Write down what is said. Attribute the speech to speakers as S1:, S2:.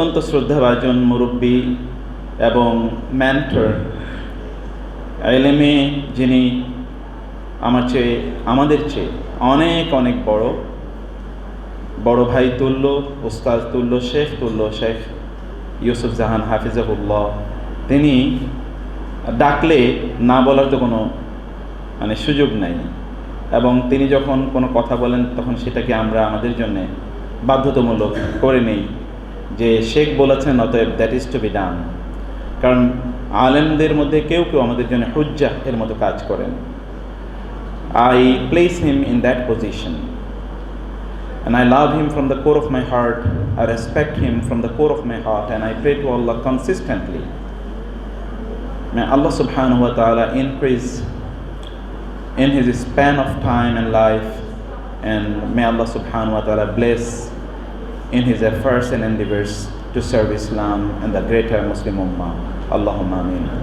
S1: অত্যন্ত শ্রদ্ধাভাজন মুরব্বী এবং ম্যান্টর এলেমে যিনি আমার চেয়ে, আমাদের চেয়ে অনেক অনেক বড়। বড় ভাই তুল্য, উস্তাদ তুল্য, শেখ তুল্য, শেখ ইউসুফ জাহান হাফিজাহুল্লাহ। তিনি ডাকলে না বলার তো কোনো মানে সুযোগ নাই। এবং তিনি যখন কোনো কথা বলেন, তখন সেটাকে আমরা আমাদের জন্যে বাধ্যতামূলক করে নেই। যে শেখ বলেছেন অতএব that is to be done কারণ আলেমদের মধ্যে কেউ কেউ আমাদের জন্য হুজ্জা এর মতো কাজ করেন I place him in that position and I love him from the core of my heart. I respect him from the core of my heart, and I pray to Allah consistently. May Allah subhanahu wa ta'ala increase in his span of time and life, and may Allah subhanahu wa ta'ala bless in his efforts and endeavors to serve Islam and the greater Muslim Ummah. Allahumma ameen.